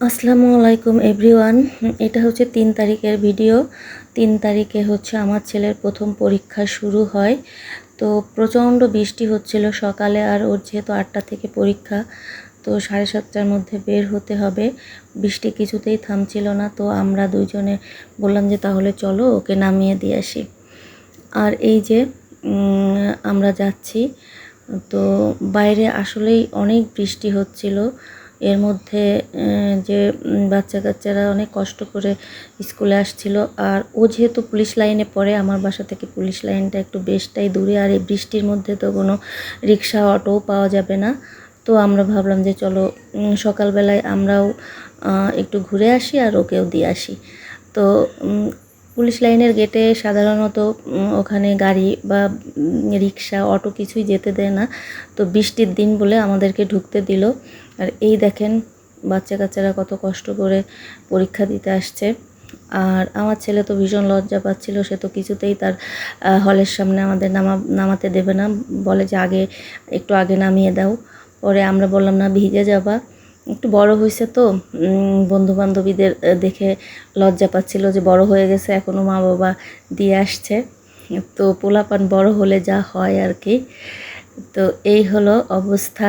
আসসালামু আলাইকুম এভরিওয়ান। এটা হচ্ছে তিন তারিখের ভিডিও। তিন তারিখে হচ্ছে আমার ছেলের প্রথম পরীক্ষা শুরু হয়। তো প্রচণ্ড বৃষ্টি হচ্ছিল সকালে আর ওর যেহেতু আটটা থেকে পরীক্ষা, তো সাড়ে সাতটার মধ্যে বের হতে হবে। বৃষ্টি কিছুতেই থামছিল না, তো আমরা দুইজনে বললাম যে তাহলে চলো ওকে নামিয়ে দিয়ে আসি। আর এই যে আমরা যাচ্ছি, তো বাইরে আসলেই অনেক বৃষ্টি হচ্ছিল। এর মধ্যে যে বাচ্চা কাচ্চারা অনেক কষ্ট করে স্কুলে আসছিল। আর ও যেহেতু পুলিশ লাইনে পড়ে, আমার বাসা থেকে পুলিশ লাইনটা একটু বেশটাই দূরে। আর এই বৃষ্টির মধ্যে তো কোনো রিক্সা, অটোও পাওয়া যাবে না। তো আমরা ভাবলাম যে চলো সকালবেলায় আমরাও একটু ঘুরে আসি আর ওকেও দিয়ে আসি। তো পুলিশ লাইনের গেটে সাধারণত ওখানে গাড়ি বা রিক্সা, অটো কিছুই যেতে দেয় না। তো বৃষ্টির দিন বলে আমাদেরকে ঢুকতে দিল। আর এই দেখেন বাচ্চা কাচ্চারা কত কষ্ট করে পরীক্ষা দিতে আসছে। আর আমার ছেলে তো ভীষণ লজ্জা পাচ্ছিল, সে তো কিছুতেই তার হলের সামনে আমাদের নামা, নামাতে দেবে না। বলে যে আগে, একটু আগে নামিয়ে দাও। পরে আমরা বললাম, না, ভিজে যাবা। একটু বড় হয়েছে তো বন্ধু বান্ধবীদের দেখে লজ্জা পাচ্ছিল যে বড় হয়ে গেছে এখনও মা বাবা দিয়ে আসছে। তো পোলাপান বড় হলে যা হয় আর কি। তো এই হলো অবস্থা।